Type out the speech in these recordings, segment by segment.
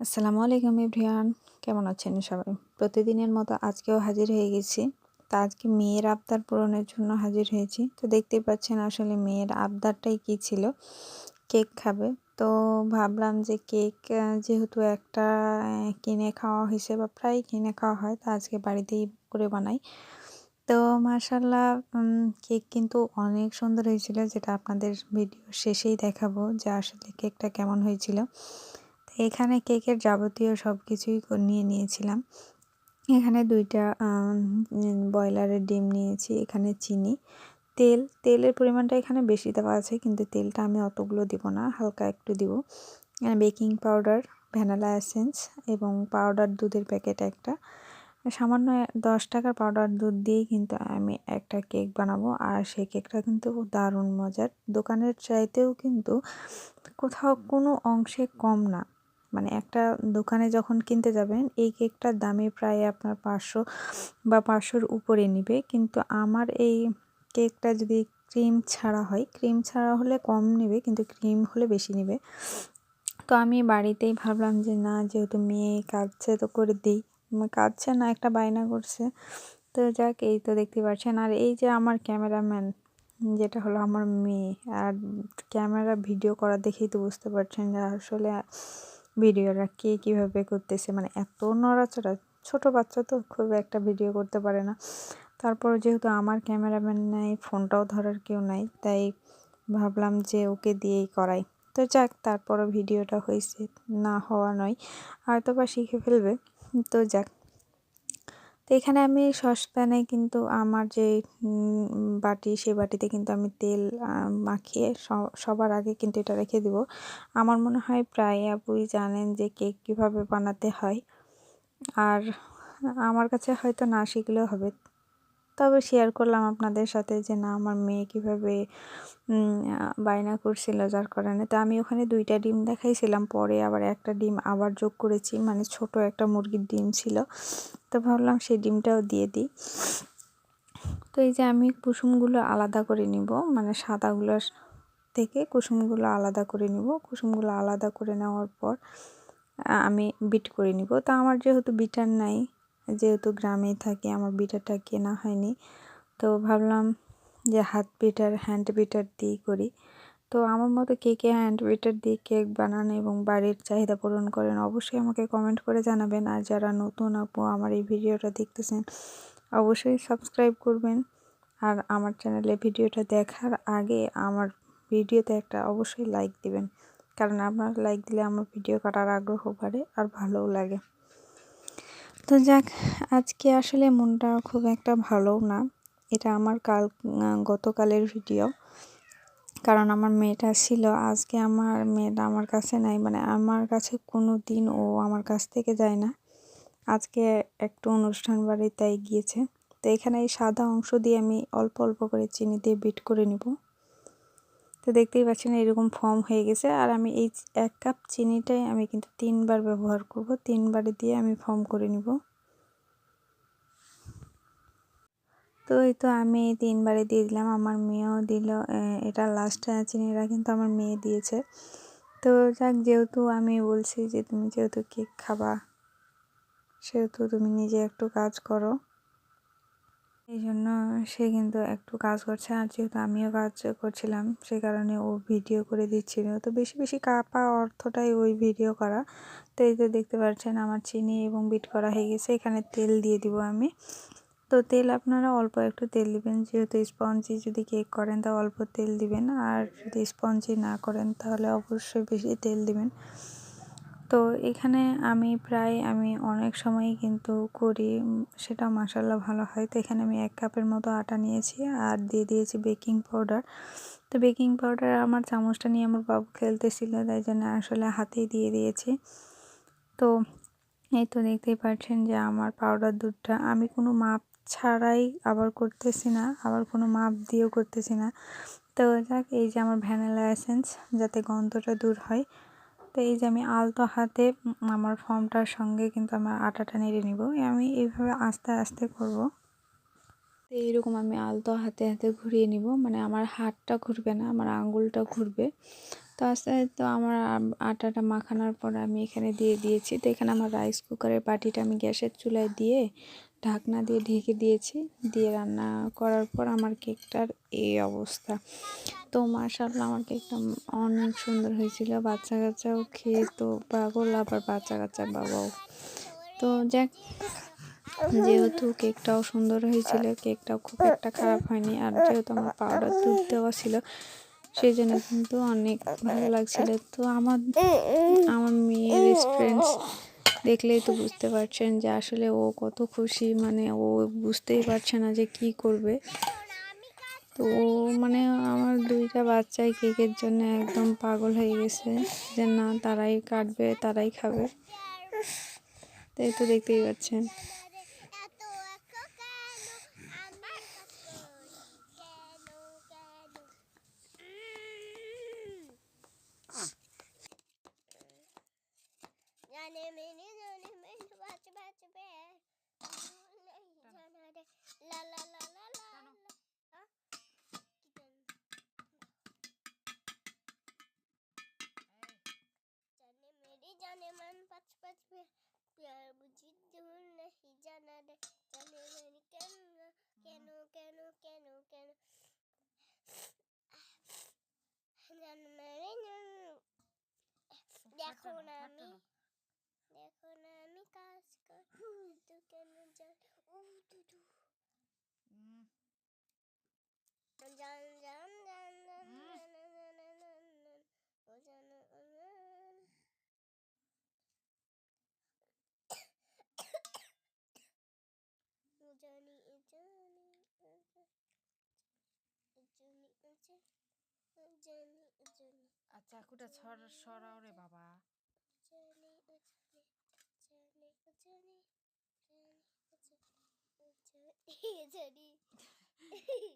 আসসালামু আলাইকুম এভরিওয়ান কেমন আছেন সবাই? প্রতিদিনের মতো আজকেও হাজির হয়ে গেছি। তো আজকে মেয়ের আবদার পূরণের জন্য হাজির হয়েছি। তো দেখতেই পাচ্ছেন আসলে মেয়ের আবদারটাই কি ছিল? কেক খাবে। তো ভাবলাম যে কেক যেহেতু একটা কিনে খাওয়া হয়েছে বা প্রায় কিনে খাওয়া হয়, তা আজকে বাড়িতেই করে বানাই। তো মার্শাল্লাহ কেক কিন্তু অনেক সুন্দর হয়েছিল, যেটা আপনাদের ভিডিও শেষেই দেখাবো যে আসলে কেকটা কেমন হয়েছিল। এখানে কেকের যাবতীয় সব কিছুই নিয়ে নিয়েছিলাম। এখানে দুইটা ব্রয়লারের ডিম নিয়েছি, এখানে চিনি। তেল, তেলের পরিমাণটা এখানে বেশি দেওয়া আছে, কিন্তু তেলটা আমি অতগুলো দিব না, হালকা একটু দিব। বেকিং পাউডার, ভ্যানালা অ্যাসেন্স এবং পাউডার দুধের প্যাকেট একটা। সামান্য দশ টাকার পাউডার দুধ দিয়েই কিন্তু আমি একটা কেক বানাবো, আর সেই কেকটা কিন্তু দারুণ মজার। দোকানের চাইতেও কিন্তু কোথাও কোনো অংশে কম না। মানে একটা দোকানে যখন কিনতে যাবেন, এই কেকটার দামে প্রায় আপনার পাঁচশো বা পাঁচশোর উপরে নিবে। কিন্তু আমার এই কেকটা যদি ক্রিম ছাড়া হয়, ক্রিম ছাড়া হলে কম নেবে, কিন্তু ক্রিম হলে বেশি নেবে। তো আমি বাড়িতেই ভাবলাম যে, না, যেহেতু মেয়ে কাঁদছে তো করে দিই। কাঁদছে না, একটা বায়না করছে। তো যাক, এই তো দেখতে পাচ্ছেন। আর এই যে আমার ক্যামেরাম্যান, যেটা হলো আমার মেয়ে, আর ক্যামেরা ভিডিও করা দেখেই তো বুঝতে পারছেন যে আসলে ভিডিওটা কে কীভাবে করতেছে? মানে এত নড়াচড়া, ছোট বাচ্চা তো খুব একটা ভিডিও করতে পারে না। তারপর যেহেতু আমার ক্যামেরাম্যান নাই ফোনটাও ধরার কেউ নাই, তাই ভাবলাম যে ওকে দিয়েই করাই। তো যাক, তারপরও ভিডিওটা হয়েছে, না হওয়া নয় হয়তো বা শিখে ফেলবে। তো যাক তো এখানে আমি সসপ্যানে কিন্তু আমার যে বাটি সেই বাটিতে কিন্তু আমি তেল মাখিয়ে সবার আগে কিন্তু এটা রেখে দিব। আমার মনে হয় প্রায় আপুই জানেন যে কেক কীভাবে বানাতে হয়। আর আমার কাছে হয়তো না শিখলেও হবে। তবে শেয়ার করলাম আপনাদের সাথে যে, না, আমার মেয়ে কীভাবে বায়না করছিল যার কারণে। তো আমি ওখানে দুইটা ডিম দেখাইছিলাম, পরে আবার একটা ডিম আবার যোগ করেছি মানে ছোট একটা মুরগির ডিম ছিল। তো ভাবলাম সেই ডিমটাও দিয়ে দিই। তো এই যে, আমি কুসুমগুলো আলাদা করে নিব মানে সাদাগুলোর থেকে কুসুমগুলো আলাদা করে নিব। কুসুমগুলো আলাদা করে নেওয়ার পর আমি বিট করে নিব। তা আমার যেহেতু বিটার নাই যেহেতু গ্রামেই থাকি, আমার বিটারটা কেনা হয়নি। তো ভাবলাম যে হাত বিটার, হ্যান্ড বিটার দিয়েই করি। তো আমার মতো কে কে হ্যান্ড বিটার দিয়ে কেক বানান এবং বাড়ির চাহিদা পূরণ করেন, অবশ্যই আমাকে কমেন্ট করে জানাবেন। আর যারা নতুন আপু আমার এই ভিডিওটা দেখতেছেন, অবশ্যই সাবস্ক্রাইব করবেন। আর আমার চ্যানেলে ভিডিওটা দেখার আগে আমার ভিডিওতে একটা অবশ্যই লাইক দিবেন। কারণ আপনার লাইক দিলে আমার ভিডিও কাটার আগ্রহ বাড়ে আর ভালোও লাগে। তো যাক, আজকে আসলে মনটা খুব একটা ভালোও না। এটা আমার কাল গতকালের ভিডিও। কারণ আমার মেয়েটা ছিল, আজকে আমার মেয়েটা আমার কাছে নাই মানে আমার কাছে কোনো দিন ও আমার কাছ থেকে যায় না। আজকে একটু অনুষ্ঠান বাড়িতে গিয়েছে। তো এখানে এই সাদা অংশ দিয়ে আমি অল্প অল্প করে চিনি দিয়ে বিট করে নিব। তো দেখতেই পাচ্ছেন এরকম ফর্ম হয়ে গেছে। আর আমি এই এক কাপ চিনিটাই আমি কিন্তু তিনবার ব্যবহার করব। তিনবারে দিয়ে আমি ফর্ম করে নিব। তো এই তো আমি তিনবারে দিয়ে দিলাম। আমার মেয়েও দিল এটা লাস্ট চিনিটা কিন্তু আমার মেয়ে দিয়েছে। তো যাক, যেহেতু আমি বলছি যে তুমি যেহেতু কেক খাবা, সেহেতু তুমি নিজে একটু কাজ করো। এই জন্য সে কিন্তু একটু কাজ করছে আর যেহেতু আমিও কাজ করছিলাম, সে কারণে ও ভিডিও করে দিচ্ছিল। তো বেশি বেশি কাপা অর্থটাই ওই ভিডিও করা। তো এই তো দেখতে পাচ্ছেন আমার চিনি এবং বিট করা হয়ে গেছে, এখানে তেল দিয়ে দিব আমি। তো তেল আপনারা অল্প একটু তেল দিবেন, যেহেতু স্পঞ্জি যদি কেক করেন তা অল্প তেল দিবেন, আর যদি স্পঞ্জি না করেন তাহলে অবশ্যই বেশি তেল দিবেন। তো এখানে আমি প্রায় আমি অনেক সময়ই কিন্তু করি সেটা মাসাল্লাহ ভালো হয়। তো এখানে আমি এক কাপের মতো আটা নিয়েছি আর দিয়ে দিয়েছি বেকিং পাউডার তো বেকিং পাউডার আমার চামচটা নিয়ে আমার বাবু খেলতেছিল, তাই জন্য আসলে হাতেই দিয়ে দিয়েছি। তো এই তো দেখতেই পাচ্ছেন যে আমার পাউডার দুধটা আমি কোনো মাপ ছাড়াই আবার করতেছি না, আবার কোনো মাপ দিয়েও করতেছি না। তো যাক, এই যে আমার ভ্যানিলা এসেন্স যাতে গন্ধটা দূর হয়। তো এই যে আমি আলতো হাতে আমার ফর্মটার সঙ্গে কিন্তু আমার আটাটা নেড়ে নিব। আমি এইভাবে আস্তে আস্তে করব। তো এইরকম আমি আলতো হাতে হাতে ঘুরিয়ে নিব। মানে আমার হাতটা ঘুরবে না, আমার আঙ্গুলটা ঘুরবে। তো আস্তে তো আমার আটাটা মাখানোর পর আমি এখানে দিয়ে দিয়েছি। তো এখানে আমার রাইস কুকারের বাটিটা আমি গ্যাসের চুলায় দিয়ে ঢাকনা দিয়ে ঢেকে দিয়েছি। দিয়ে রান্না করার পর আমার কেকটার এই অবস্থা। তো মার্শাল্লাহ আমার কেকটা অনেক সুন্দর হয়েছিল। বাচ্চা কাচ্চাও খেয়ে তো পাগল, আবার বাচ্চা কাচ্চার বাবাও। তো যাক, যেহেতু কেকটাও সুন্দর হয়েছিল, কেকটাও খুব একটা খারাপ হয়নি, আর যেহেতু আমার পাউডার দুধ দেওয়া ছিল সেই জন্য কিন্তু অনেক ভালো লাগছিল। তো আমার আমার মেয়ের এক্সপিরিয়েন্স দেখলেই তো বুঝতে পারছেন যে আসলে ও কত খুশি মানে ও বুঝতেই পারছে না যে কি করবে। তো ও মানে আমার দুইটা বাচ্চাই কেকের জন্য একদম পাগল হয়ে গেছে যে না, তারাই কাটবে, তারাই খাবে। তাই তো দেখতেই পাচ্ছেন। cepat biar biar bunyi dulu hijana deh jangan lagi keno keno keno keno keno jangan lagi deko nami deko nami kasih itu keno jangan uh tuh jangan আর আচ্ছা, চাকুটা ছড় সরাও রে বাবা।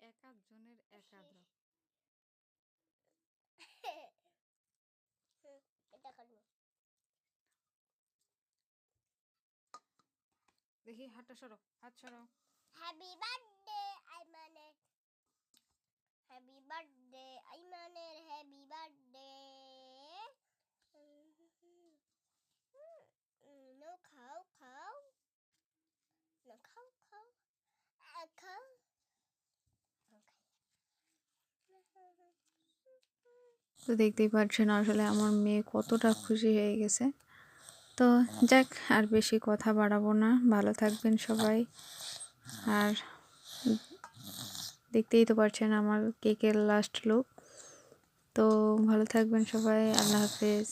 এক একজনের এক এক দেখি হাতটা সরো হাত সরাও। Happy birthday Aiman happy birthday আইমানের happy birthday খাও খাও খাও খাও খাও তো দেখতেই পাচ্ছেন আসলে আমার মেয়ে কতটা খুশি হয়ে গেছে। তো যাক, আর বেশি কথা বাড়াবো না। ভালো থাকবেন সবাই। আর দেখতেই তো পারছেন আমার কেকের লাস্ট লুক তো ভালো থাকবেন সবাই আল্লাহ হাফেজ।